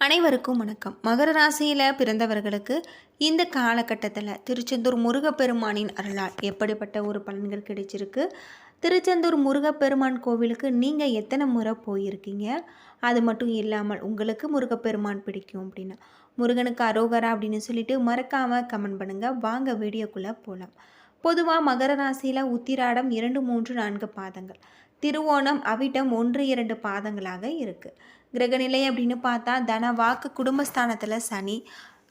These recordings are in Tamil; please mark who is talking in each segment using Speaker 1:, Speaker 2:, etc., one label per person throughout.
Speaker 1: அனைவருக்கும் வணக்கம். மகர ராசியில் பிறந்தவர்களுக்கு இந்த காலகட்டத்தில் திருச்செந்தூர் முருகப்பெருமானின் அருளால் எப்படிப்பட்ட ஒரு பலன்கள் கிடைச்சிருக்கு? திருச்செந்தூர் முருகப்பெருமான் கோவிலுக்கு நீங்கள் எத்தனை முறை போயிருக்கீங்க? அது மட்டும் இல்லாமல் உங்களுக்கு முருகப்பெருமான் பிடிக்கும் அப்படின்னா முருகனுக்கு அரோகரா அப்படின்னு சொல்லிட்டு மறக்காமல் கமெண்ட் பண்ணுங்கள் வாங்க வீடியோக்குள்ளே போகலாம் பொதுவாக மகர ராசியில் உத்திராடம் இரண்டு மூன்று நான்கு பாதங்கள். திருவோணம் அவிட்டம் ஒன்று இரண்டு பாதங்களாக இருக்குது கிரகநிலை அப்படின்னு பார்த்தா தன வாக்கு குடும்பஸ்தானத்தில் சனி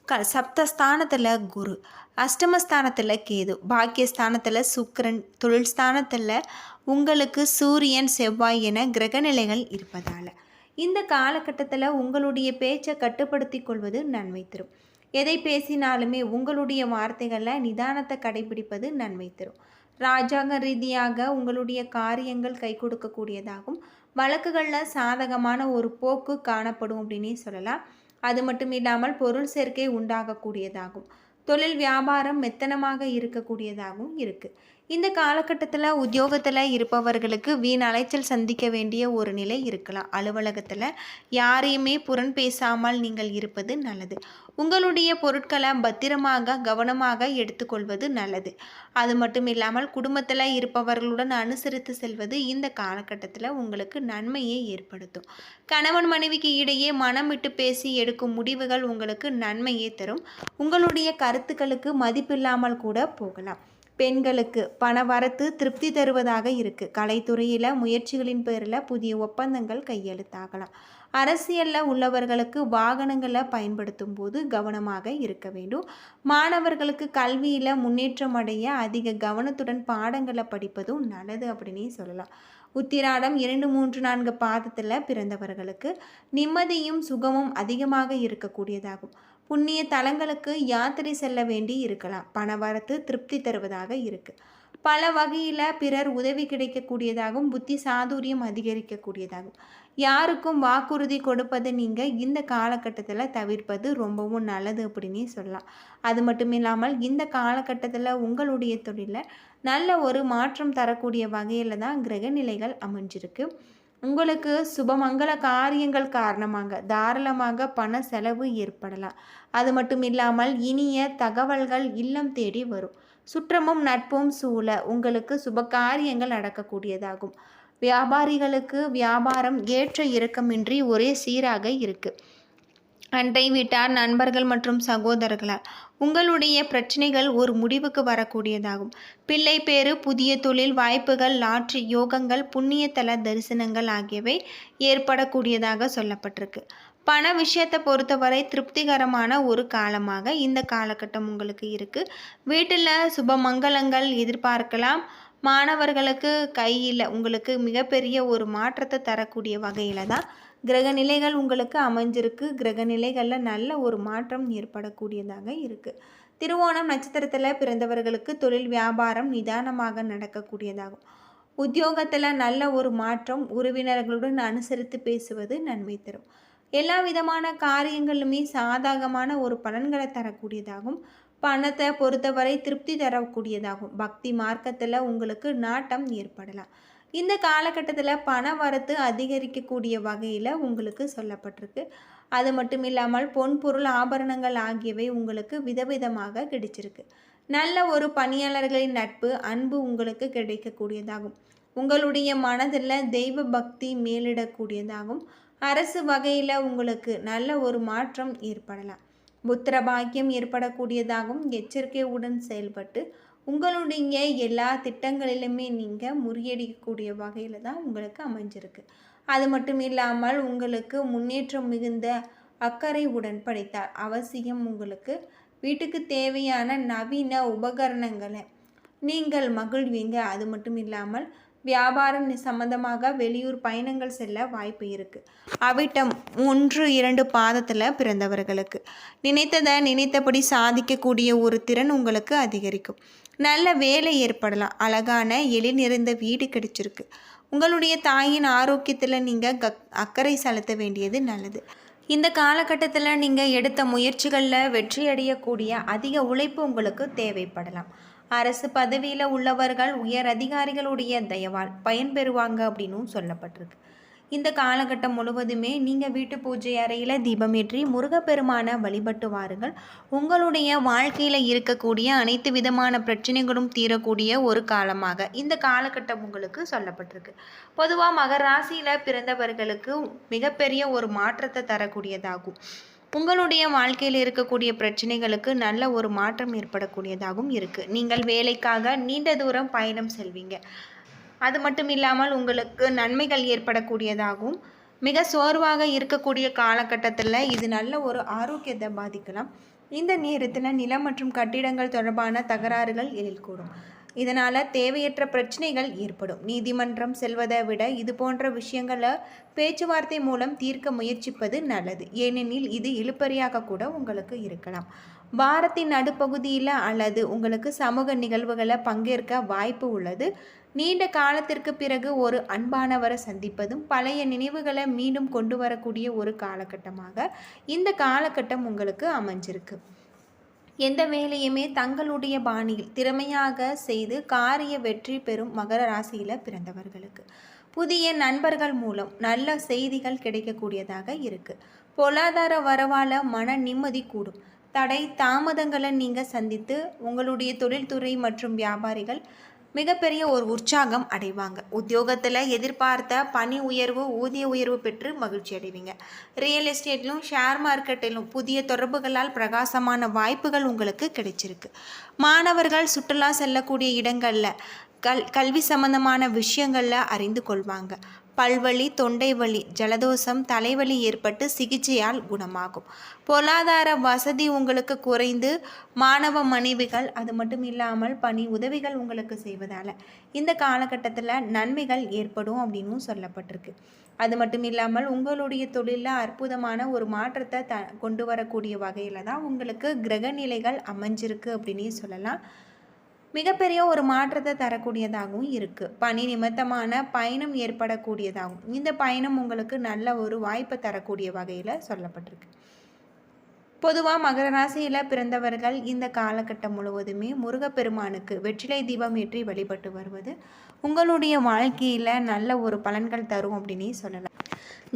Speaker 1: க சப்தஸ்தானத்தில் குரு அஷ்டமஸ்தானத்தில் கேது பாக்கியஸ்தானத்தில் சுக்கரன் தொழில் ஸ்தானத்தில் உங்களுக்கு சூரியன் செவ்வாய் என கிரகநிலைகள் இருப்பதால். இந்த காலகட்டத்தில் உங்களுடைய பேச்சை கட்டுப்படுத்தி கொள்வது நன்மை தரும். எதை பேசினாலுமே உங்களுடைய வார்த்தைகளில் நிதானத்தை கடைபிடிப்பது நன்மை தரும். ராஜாங்க ரீதியாக உங்களுடைய காரியங்கள் கை கொடுக்கக்கூடியதாகும். வழக்குகளில் சாதகமான ஒரு போக்கு காணப்படும் அப்படின்னே சொல்லலாம். அது மட்டும் இல்லாமல் பொருள் சேர்க்கை உண்டாகக்கூடியதாகும். தொழில் வியாபாரம் மெத்தனமாக இருக்கக்கூடியதாகவும் இருக்குது இந்த காலகட்டத்தில் உத்தியோகத்தில் இருப்பவர்களுக்கு வீண் அலைச்சல் சந்திக்க வேண்டிய ஒரு நிலை இருக்கலாம். அலுவலகத்தில் யாரையுமே புறன் பேசாமல் நீங்கள் இருப்பது நல்லது. உங்களுடைய பொருட்களை பத்திரமாக கவனமாக எடுத்துக்கொள்வது நல்லது. அது மட்டும் இல்லாமல் குடும்பத்தில் இருப்பவர்களுடன் அனுசரித்து செல்வது இந்த காலகட்டத்தில் உங்களுக்கு நன்மையை ஏற்படுத்தும். கணவன் மனைவிக்கு இடையே மனம் விட்டு பேசி எடுக்கும் முடிவுகள் உங்களுக்கு நன்மையை தரும். உங்களுடைய கருத்துக்களுக்கு மதிப்பில்லாமல் கூட போகலாம். பெண்களுக்கு பண வரத்து திருப்தி தருவதாக இருக்குது கலைத்துறையில் முயற்சிகளின் பேரில் புதிய ஒப்பந்தங்கள் கையெழுத்தாகலாம். அரசியலில் உள்ளவர்களுக்கு வாகனங்களை பயன்படுத்தும் போது கவனமாக இருக்க வேண்டும். மாணவர்களுக்கு கல்வியில் முன்னேற்றம் அடைய அதிக கவனத்துடன் பாடங்களை படிப்பதும் நல்லது அப்படின்னே சொல்லலாம். உத்திராடம் இரண்டு மூன்று நான்கு பாதத்தில் பிறந்தவர்களுக்கு நிம்மதியும் சுகமும் அதிகமாக இருக்கக்கூடியதாகும். புண்ணிய தலங்களுக்கு யாத்திரை செல்ல வேண்டி இருக்கலாம். பணவரத்து திருப்தி தருவதாக இருக்குது பல வகையில் பிறர் உதவி கிடைக்கக்கூடியதாகவும் புத்தி சாதுரியம் அதிகரிக்கக்கூடியதாகும். யாருக்கும் வாக்குறுதி கொடுப்பதை நீங்கள் இந்த காலகட்டத்தில் தவிர்ப்பது ரொம்பவும் நல்லது அப்படின்னே சொல்லலாம். அது மட்டும் இல்லாமல் இந்த காலகட்டத்தில் உங்களுடைய தொழிலில் நல்ல ஒரு மாற்றம் தரக்கூடிய வகையில் தான் கிரகநிலைகள் அமைஞ்சிருக்கு. உங்களுக்கு சுபமங்கல காரியங்கள் காரணமாக தாராளமாக பண செலவு ஏற்படலாம். அது மட்டும் இல்லாமல் இனிய தகவல்கள் இல்லம் தேடி வரும். சுற்றமும் நட்பும் சூழ உங்களுக்கு சுப காரியங்கள் நடக்கக்கூடியதாகும். வியாபாரிகளுக்கு வியாபாரம் ஏற்ற இறக்கமின்றி ஒரே சீராக இருக்குது அண்டை வீட்டார் நண்பர்கள் மற்றும் சகோதரர்களால் உங்களுடைய பிரச்சனைகள் ஒரு முடிவுக்கு வரக்கூடியதாகும். பிள்ளை பேறு புதிய தொழில் வாய்ப்புகள் லாட்ரி யோகங்கள் புண்ணியத்தல தரிசனங்கள் ஆகியவை ஏற்படக்கூடியதாக சொல்லப்பட்டிருக்கு. பண விஷயத்தை பொறுத்தவரை திருப்திகரமான ஒரு காலமாக இந்த காலகட்டம் உங்களுக்கு இருக்குது வீட்டில் சுபமங்கலங்கள் எதிர்பார்க்கலாம். மாணவர்களுக்கு கையில் உங்களுக்கு மிகப்பெரிய ஒரு மாற்றத்தை தரக்கூடிய வகையில் தான் கிரகநிலைகள் உங்களுக்கு அமைஞ்சிருக்கு. கிரகநிலைகளில் நல்ல ஒரு மாற்றம் ஏற்படக்கூடியதாக இருக்குது திருவோணம் நட்சத்திரத்தில் பிறந்தவர்களுக்கு தொழில் வியாபாரம் நிதானமாக நடக்கக்கூடியதாகும். உத்தியோகத்தில் நல்ல ஒரு மாற்றம் உறவினர்களுடன் அனுசரித்து பேசுவது நன்மை தரும். எல்லா விதமான காரியங்களுமே சாதகமான ஒரு பலன்களை தரக்கூடியதாகும். பணத்தை பொறுத்தவரை திருப்தி தரக்கூடியதாகும். பக்தி மார்க்கத்தில் உங்களுக்கு நாட்டம் ஏற்படலாம். இந்த காலகட்டத்தில் பண வரத்து அதிகரிக்கக்கூடிய வகையில் உங்களுக்கு சொல்லப்பட்டிருக்கு. அது மட்டும் இல்லாமல் பொன் பொருள் ஆபரணங்கள் ஆகியவை உங்களுக்கு விதவிதமாக கிடைச்சிருக்கு. நல்ல ஒரு பணியாளர்களின் நட்பு அன்பு உங்களுக்கு கிடைக்கக்கூடியதாகும். உங்களுடைய மனதில் தெய்வ பக்தி மேலிடக்கூடியதாகும். அரசு வகையில் உங்களுக்கு நல்ல ஒரு மாற்றம் ஏற்படலாம். புத்திர பாக்கியம் ஏற்படக்கூடியதாகவும் எச்சரிக்கையுடன் செயல்பட்டு உங்களுடைய எல்லா திட்டங்களிலுமே நீங்கள் முறியடிக்கக்கூடிய வகையில் தான் உங்களுக்கு அமைஞ்சிருக்கு. அது மட்டும் இல்லாமல் உங்களுக்கு முன்னேற்றம் மிகுந்த அக்கறை உடன் படைத்தால் அவசியம் உங்களுக்கு வீட்டுக்கு தேவையான நவீன உபகரணங்களை நீங்கள் மகிழ்வீங்க. அது மட்டும் இல்லாமல் வியாபாரம் சம்பந்தமாக வெளியூர் பயணங்கள் செல்ல வாய்ப்பு இருக்குது அவிட்டம் ஒன்று இரண்டு பாதத்தில் பிறந்தவர்களுக்கு. நினைத்ததை நினைத்தபடி சாதிக்கக்கூடிய ஒரு திறன் உங்களுக்கு அதிகரிக்கும். நல்ல வேலை ஏற்படலாம். அழகான எளி நிறைந்த வீடு கிடைச்சிருக்கு. உங்களுடைய தாயின் ஆரோக்கியத்தில் நீங்கள் கக் அக்கறை செலுத்த வேண்டியது நல்லது. இந்த காலகட்டத்தில் நீங்கள் எடுத்த முயற்சிகளில் வெற்றி அடையக்கூடிய அதிக உழைப்பு உங்களுக்கு தேவைப்படலாம். அரசு பதவியில் உள்ளவர்கள் உயர் அதிகாரிகளுடைய தயவால் பயன்பெறுவாங்க அப்படின்னும் சொல்லப்பட்டிருக்கு. இந்த காலகட்டம் முழுவதுமே நீங்கள் வீட்டு பூஜை அறையில் தீபமேற்றி முருகப்பெருமானை வழிபட்டு வாருங்கள். உங்களுடைய வாழ்க்கையில் இருக்கக்கூடிய அனைத்து விதமான பிரச்சனைகளும் தீரக்கூடிய ஒரு காலமாக இந்த காலகட்டம் உங்களுக்கு சொல்லப்பட்டிருக்கு. பொதுவாக மகர ராசியில் பிறந்தவர்களுக்கு மிகப்பெரிய ஒரு மாற்றத்தை தரக்கூடியதாகும். உங்களுடைய வாழ்க்கையில் இருக்கக்கூடிய பிரச்சனைகளுக்கு நல்ல ஒரு மாற்றம் ஏற்படக்கூடியதாகவும் இருக்குது நீங்கள் வேலைக்காக நீண்ட தூரம் பயணம் செல்வீங்க. அது மட்டும் இல்லாமல் உங்களுக்கு நன்மைகள் ஏற்படக்கூடியதாகவும் மிக சோர்வாக இருக்கக்கூடிய காலகட்டத்தில் இது நல்ல ஒரு ஆரோக்கியத்தை பாதிக்கலாம். இந்த நேரத்தில் நிலம் மற்றும் கட்டிடங்கள் தொடர்பான தகராறுகள் எழில்கூடும். இதனால் தேவையற்ற பிரச்சனைகள் ஏற்படும். நீதிமன்றம் செல்வதை விட இது போன்ற விஷயங்களை பேச்சுவார்த்தை மூலம் தீர்க்க முயற்சிப்பது நல்லது. ஏனெனில் இது இழுப்பறியாக கூட உங்களுக்கு இருக்கலாம். வாரத்தின் நடுப்பகுதியில் அல்லது உங்களுக்கு சமூக நிகழ்வுகளை பங்கேற்க வாய்ப்பு உள்ளது. நீண்ட காலத்திற்கு பிறகு ஒரு அன்பானவரை சந்திப்பதும் பழைய நினைவுகளை மீண்டும் கொண்டு வரக்கூடிய ஒரு காலகட்டமாக இந்த காலகட்டம் உங்களுக்கு அமைஞ்சிருக்கு. எந்த வேலையுமே தங்களுடைய பாணியில் திறமையாக செய்து காரிய வெற்றி பெறும் மகர ராசியில் பிறந்தவர்களுக்கு. புதிய நண்பர்கள் மூலம் நல்ல செய்திகள் கிடைக்கக்கூடியதாக இருக்குது பொருளாதார வரவால் மன நிம்மதி கூடும். தடை தாமதங்களை நீங்கள் சந்தித்து உங்களுடைய தொழில்துறை மற்றும் வியாபாரிகள் மிகப்பெரிய ஒரு உற்சாகம் அடைவாங்க. உத்தியோகத்தில் எதிர்பார்த்த பணி உயர்வு ஊதிய உயர்வு பெற்று மகிழ்ச்சி அடைவீங்க. ரியல் எஸ்டேட்லையும் ஷேர் மார்க்கெட்டிலும் புதிய தொடர்புகளால் பிரகாசமான வாய்ப்புகள் உங்களுக்கு கிடைச்சிருக்கு. மாணவர்கள் சுற்றுலா செல்லக்கூடிய இடங்களில் கல் கல்வி சம்பந்தமான விஷயங்களில் அறிந்து கொள்வாங்க. பல்வலி தொண்டை வலி ஜலதோஷம் தலைவலி ஏற்பட்டு சிகிச்சையால் குணமாகும். பொருளாதார வசதி உங்களுக்கு குறைந்து மாணவ மனைவிகள் அது மட்டும் இல்லாமல் பணி உதவிகள் உங்களுக்கு செய்வதால் இந்த காலகட்டத்தில் நன்மைகள் ஏற்படும் அப்படின்னும் சொல்லப்பட்டிருக்கு. அது மட்டும் இல்லாமல் உங்களுடைய தொழிலில் அற்புதமான ஒரு மாற்றத்தை த கொண்டு வரக்கூடிய வகையில் தான் உங்களுக்கு கிரகநிலைகள் அமைஞ்சிருக்கு அப்படின்னு சொல்லலாம். மிகப்பெரிய ஒரு மாற்றத்தை தரக்கூடியதாகவும் இருக்குது பணி நிமித்தமான பயணம் ஏற்படக்கூடியதாகும் இந்த பயணம் உங்களுக்கு நல்ல ஒரு வாய்ப்பை தரக்கூடிய வகையில் சொல்லப்பட்டிருக்கு. பொதுவாக மகர ராசியில் பிறந்தவர்கள் இந்த காலகட்டம் முழுவதுமே முருகப்பெருமானுக்கு வெற்றிலை தீபம் ஏற்றி வழிபட்டு வருவது உங்களுடைய வாழ்க்கையில் நல்ல ஒரு பலன்கள் தரும் அப்படின்னே சொல்லலாம்.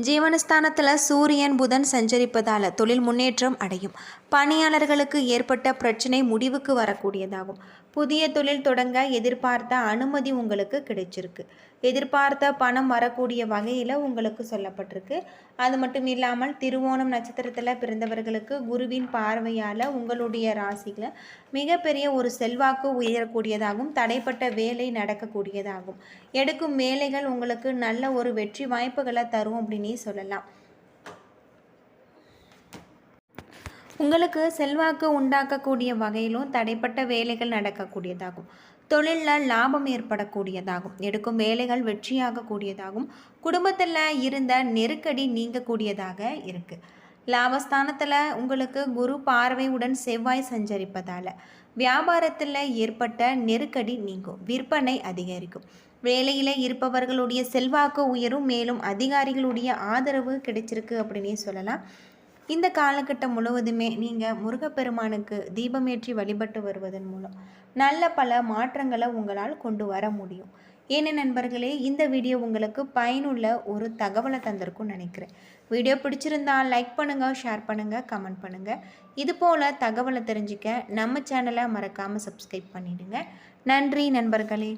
Speaker 1: ஜீவனஸ்தானத்தில் சூரியன் புதன் சஞ்சரிப்பதால் தொழில் முன்னேற்றம் அடையும். பணியாளர்களுக்கு ஏற்பட்ட பிரச்சனை முடிவுக்கு வரக்கூடியதாகும். புதிய தொழில் தொடங்க எதிர்பார்த்த அனுமதி உங்களுக்கு கிடைச்சிருக்கு. எதிர்பார்த்த பணம் வரக்கூடிய வகையில் உங்களுக்கு சொல்லப்பட்டிருக்கு. அது மட்டும் இல்லாமல் திருவோணம் நட்சத்திரத்தில் பிறந்தவர்களுக்கு குருவின் பார்வையால் உங்களுடைய ராசியில் மிகப்பெரிய ஒரு செல்வாக்கு உயரக்கூடியதாகும் தடைப்பட்ட வேலை நடக்கக்கூடியதாகும் எடுக்கும் வேலைகள் உங்களுக்கு நல்ல ஒரு வெற்றி வாய்ப்புகளை தரும் அப்படின்னே சொல்லலாம். உங்களுக்கு செல்வாக்கு உண்டாக்கக்கூடிய வகையிலும் தடைப்பட்ட வேலைகள் நடக்கக்கூடியதாகும். தொழிலில் லாபம் ஏற்படக்கூடியதாகும். எடுக்கும் வேலைகள் வெற்றியாகக்கூடியதாகும். குடும்பத்தில் இருந்த நெருக்கடி நீங்கக்கூடியதாக இருக்குது லாபஸ்தானத்தில் உங்களுக்கு குரு பார்வையுடன் செவ்வாய் சஞ்சரிப்பதால் வியாபாரத்தில் ஏற்பட்ட நெருக்கடி நீங்கும். விற்பனை அதிகரிக்கும். வேலையில் இருப்பவர்களுடைய செல்வாக்கு உயரும். மேலும் அதிகாரிகளுடைய ஆதரவு கிடைச்சிருக்கு அப்படின்னே சொல்லலாம். இந்த காலகட்டம் முழுவதுமே நீங்கள் முருகப்பெருமானுக்கு தீபமேற்றி வழிபட்டு வருவதன் மூலம் நல்ல பல மாற்றங்களை உங்களால் கொண்டு வர முடியும். ஏன்னு நண்பர்களே இந்த வீடியோ உங்களுக்கு பயனுள்ள ஒரு தகவலை தந்திருக்கும்னு நினைக்கிறேன். வீடியோ பிடிச்சிருந்தால் லைக் பண்ணுங்கள் ஷேர் பண்ணுங்கள் கமெண்ட் பண்ணுங்கள் இது போல் தகவலை தெரிஞ்சுக்க நம்ம சேனலை மறக்காமல் சப்ஸ்கிரைப் பண்ணிவிடுங்க நன்றி நண்பர்களே.